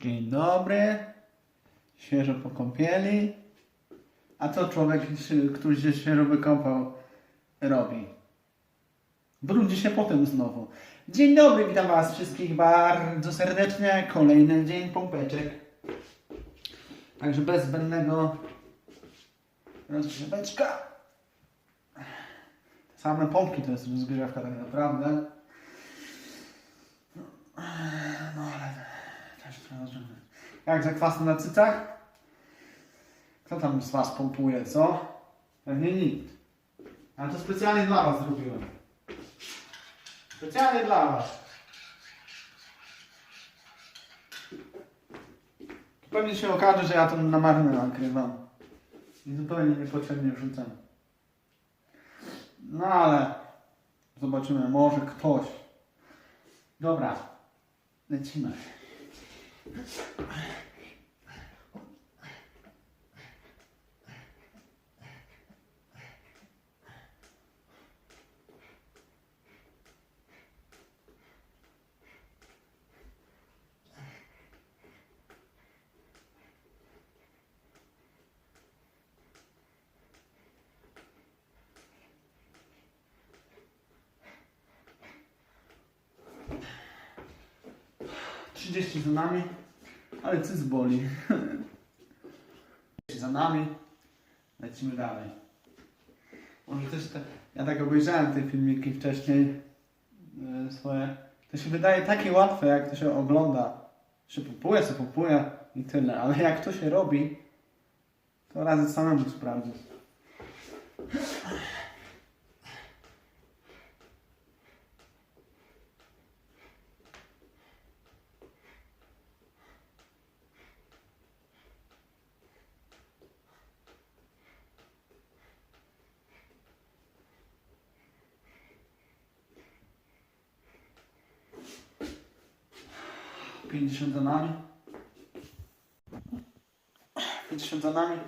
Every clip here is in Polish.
Dzień dobry. Świeżo po kąpieli. A co człowiek, który się świeżo wykąpał, robi? Brudzi się potem znowu. Dzień dobry, witam Was wszystkich bardzo serdecznie. Kolejny dzień pompeczek. Także bez zbędnego rozgrzeweczka. Same pompki to jest rozgrzewka tak naprawdę. No ale Jak zakwasy na cycach? Kto tam z Was pompuje, co? Pewnie nikt. Ale to specjalnie dla Was zrobiłem. Specjalnie dla Was. Pewnie się okaże, że ja to na marne nakrywam. I zupełnie niepotrzebnie wrzucam. No ale zobaczymy, może ktoś. Dobra, lecimy. Trzydzieści za nami, ale cyc boli. za nami, lecimy dalej. Może też te, ja tak obejrzałem te filmiki wcześniej e, swoje. To się wydaje takie łatwe, jak to się ogląda. Się popuje, co popuje i tyle, ale jak to się robi, to razy samemu sprawdzić. Pięćdziesiąt za nami. Pięćdziesiąt za nami.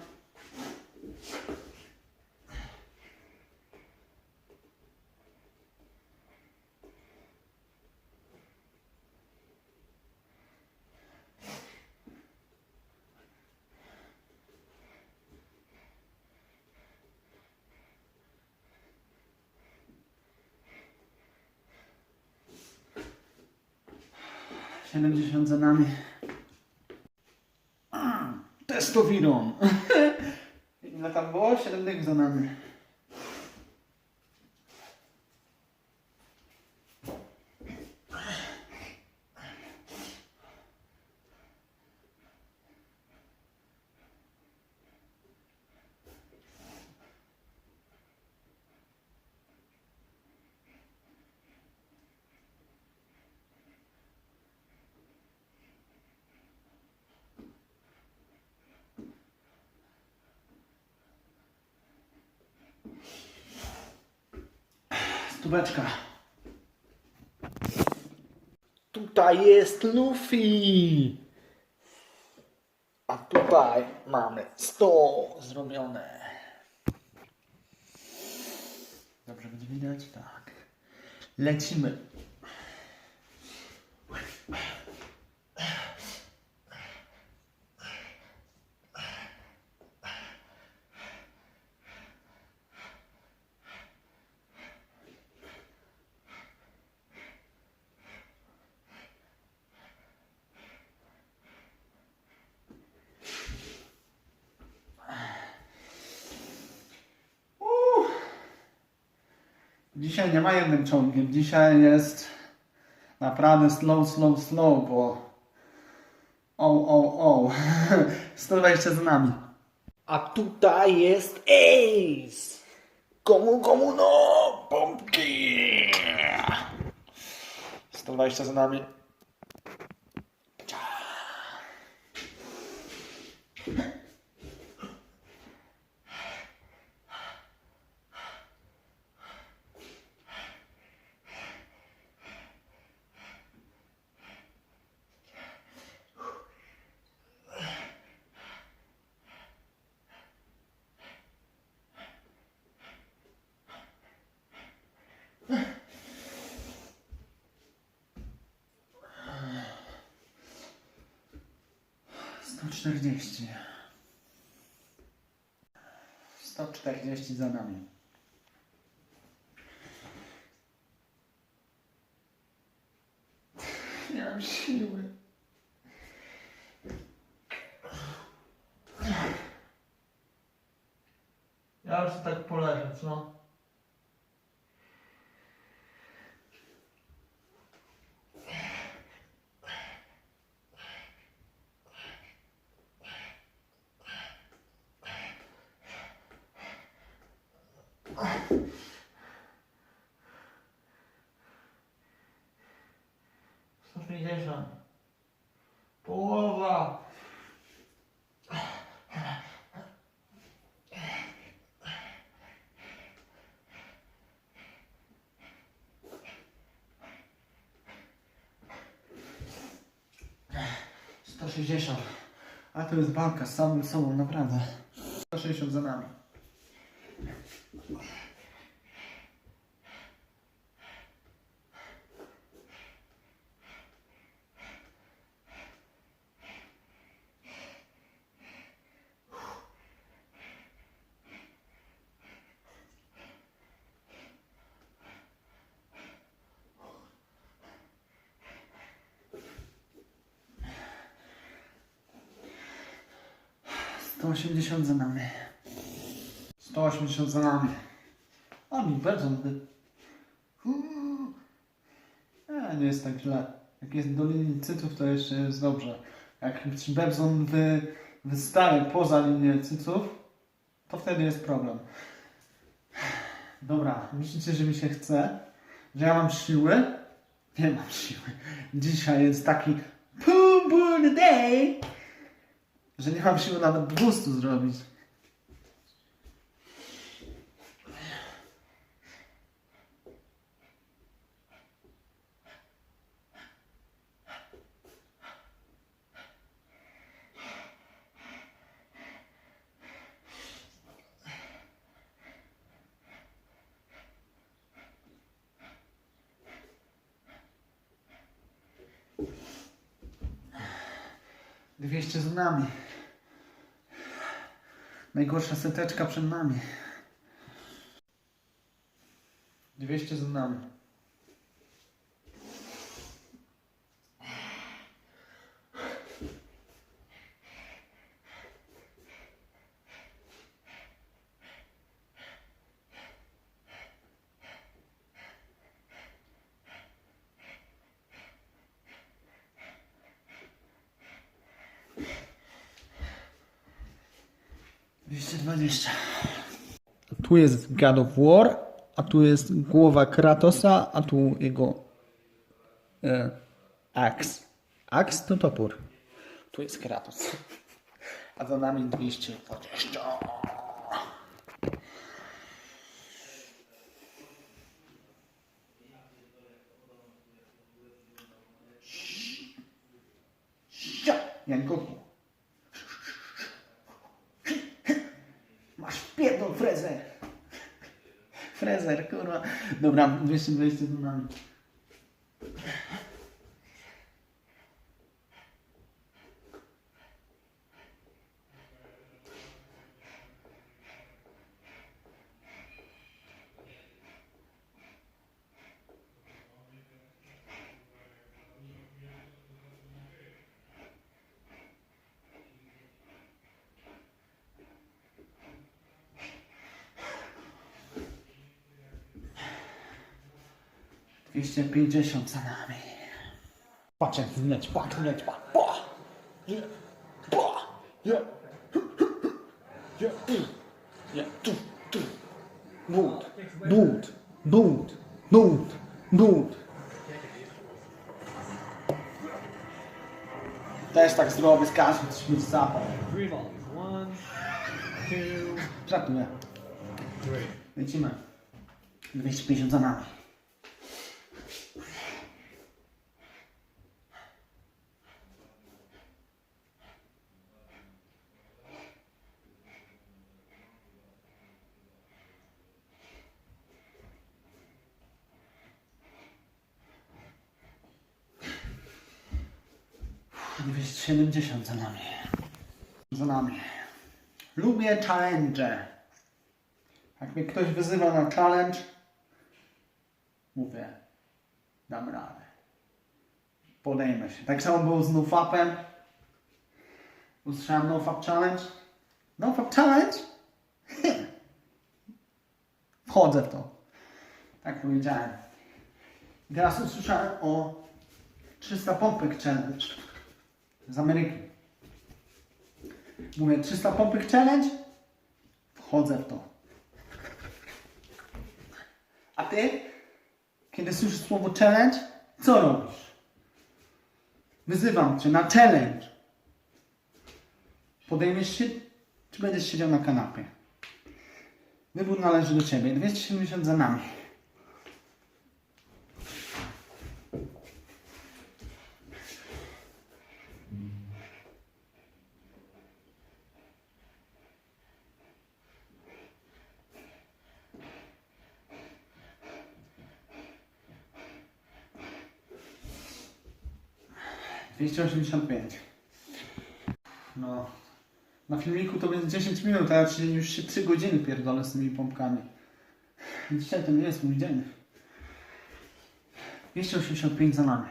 Siedemdziesiąt za nami. Testowiron. Ile tam było? Siedem dych za nami. Stóweczka. Tutaj jest Luffy. A tutaj mamy 100 zrobione. Dobrze będzie widać? Tak. Lecimy. Dzisiaj nie ma jednym ciągiem. Dzisiaj jest naprawdę slow, slow, slow, bo o, o, o. 120 za nami. A tutaj jest Ace. Komu, komu, no, pompki. 120 za nami. 140. 140 za nami. Nie mam siły. Ja już tak poleżę, co? Sto sześćdziesiąt. Połowa. Sto sześćdziesiąt. A to jest walka z samym sobą, naprawdę. 160 za nami. Sto osiemdziesiąt za nami. 180 za nami. A mi. Uuu. E, nie jest tak źle. Jak jest do linii cyców, to jeszcze jest dobrze. Jak Bebzon wy, wystaje poza linię cyców, to wtedy jest problem. Dobra, myślicie, że mi się chce? Że ja mam siły? Nie mam siły. Dzisiaj jest taki boom boom day, że nie mam siły nawet 200 zrobić. Dwieście za nami. Najgorsza seteczka przed nami. 200 za nami. Tu jest God of War, a tu jest głowa Kratosa, a tu jego e, axe. Axe to topór. Tu jest Kratos. A za nami 220. Jak pierdol frezer. Frezer, kurwa. Dobra, 220 za nami. Dwieście pięćdziesiąt za nami. Patrz jak wleć, patrz wleć, patrz. Pa! Je, pa! Je, je. Je, tu, tu. But, but, but, but, but. Też tak zrobię z każdym, coś mi zapał. Three volleys. One, two, Żartuję. Lecimy. 250 za nami. Dwieście siedemdziesiąt za nami. za nami. Lubię challenge. Jak mnie ktoś wyzywa na challenge, mówię, dam radę. Podejmę się. Tak samo było z NoFapem. Usłyszałem NoFap Challenge. NoFap Challenge? Wchodzę w to. Tak powiedziałem. Teraz usłyszałem o 300 pompek challenge z Ameryki. Mówię 300 pompek challenge? Wchodzę w to. A ty? Kiedy słyszysz słowo challenge, co robisz? Wyzywam cię na challenge. Podejmiesz się, czy będziesz siedział na kanapie? Wybór należy do ciebie. 270 za nami. Dwieście osiemdziesiąt pięć. No. Na filmiku to będzie 10 minut, a ja już się 3 godziny pierdolę z tymi pompkami. Dzisiaj to nie jest mój dzień. 285 za nami.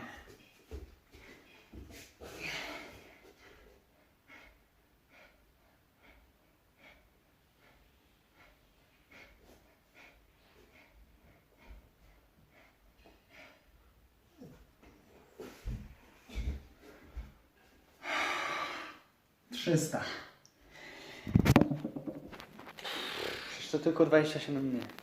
Trzysta. Jeszcze tylko 27 minut.